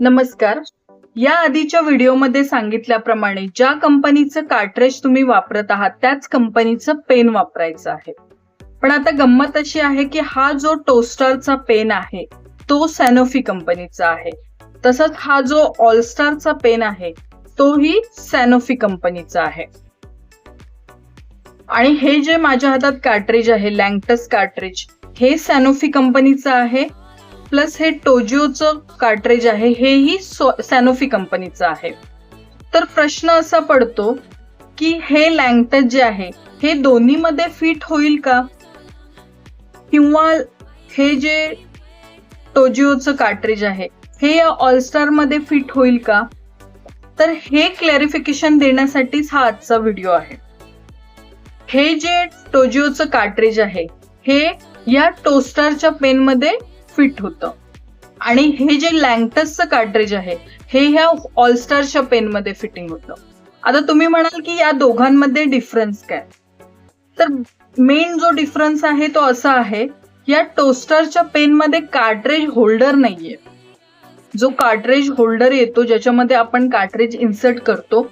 नमस्कार. या आधीच्या व्हिडिओमध्ये सांगितल्याप्रमाणे ज्या कंपनीचं कार्ट्रेज तुम्ही वापरत आहात त्याच कंपनीचं पेन वापरायचं आहे. पण आता गंमत अशी आहे की हा जो टोस्टारचा पेन आहे तो सॅनोफी कंपनीचा आहे. तसंच हा जो ऑलस्टारचा पेन आहे तोही सॅनोफी कंपनीचा आहे. आणि हे जे माझ्या हातात कार्ट्रेज आहे लँगटस कार्ट्रेज हे सॅनोफी कंपनीचं आहे. प्लस हे टोजिओचं कार्ट्रेज आहे हेही सॅनोफी कंपनीचं आहे. तर प्रश्न असा पडतो की हे लँगटच जे आहे हे दोन्हीमध्ये फिट होईल का? किंवा हे जे टोजिओचं कार्ट्रेज आहे हे या ऑलस्टारमध्ये फिट होईल का? तर हे क्लॅरिफिकेशन देण्यासाठीच हा आजचा व्हिडिओ आहे. हे जे टोजिओचं कार्ट्रेज आहे हे या टोस्टारच्या पेनमध्ये फिट होतं. आणि हे जे लँगटसचं कार्ट्रेज आहे हे ह्या ऑलस्टारच्या पेनमध्ये फिटिंग होतं. आता तुम्ही म्हणाल की या दोघांमध्ये डिफरन्स काय? तर मेन जो डिफरन्स आहे तो असा आहे या टोस्टरच्या पेनमध्ये कार्ट्रेज होल्डर नाहीये. जो कार्ट्रेज होल्डर येतो ज्याच्यामध्ये आपण कार्ट्रेज इन्सर्ट करतो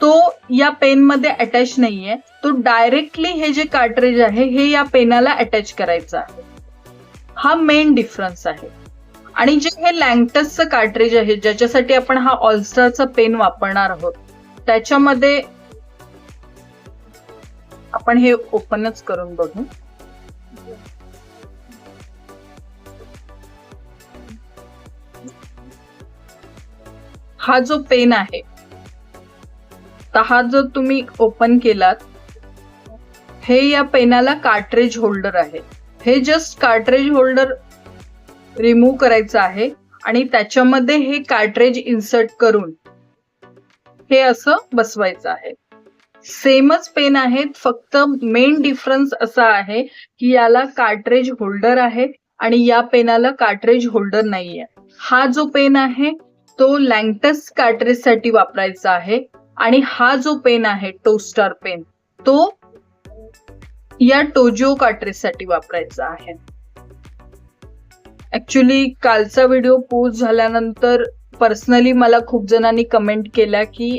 तो या पेनमध्ये अटॅच नाहीये. तो डायरेक्टली हे जे कार्ट्रेज आहे हे या पेनाला अटॅच करायचं आहे. हा मेन डिफरन्स आहे. आणि जे हे लँगटसचं कार्ट्रेज आहे ज्याच्यासाठी आपण हा ऑलस्टारचा पेन वापरणार आहोत त्याच्यामध्ये आपण हे ओपनच करून बघू. हा जो पेन आहे तर हा जो तुम्ही ओपन केलात हे या पेनाला कार्ट्रेज होल्डर आहे. हे जस्ट कार्ट्रेज होल्डर रिमूव्ह करायचं आहे आणि त्याच्यामध्ये हे कार्ट्रेज इन्सर्ट करून हे असं बसवायचं आहे. सेमच पेन आहेत फक्त मेन डिफरन्स असा आहे की याला कार्ट्रेज होल्डर आहे आणि या पेनाला कार्ट्रेज होल्डर नाहीये. हा जो पेन आहे तो लँगटस कार्ट्रेजसाठी वापरायचा आहे आणि हा जो पेन आहे टोस्टार पेन तो या टोजिओ कार्ट्रेजसाठी वापरायचा आहे. ऍक्च्युली कालचा व्हिडिओ पोस्ट झाल्यानंतर पर्सनली मला खूप जणांनी कमेंट केल्या की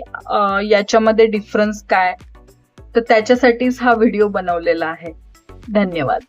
याच्यामध्ये डिफरन्स काय? तर त्याच्यासाठीच हा व्हिडिओ बनवलेला आहे. धन्यवाद.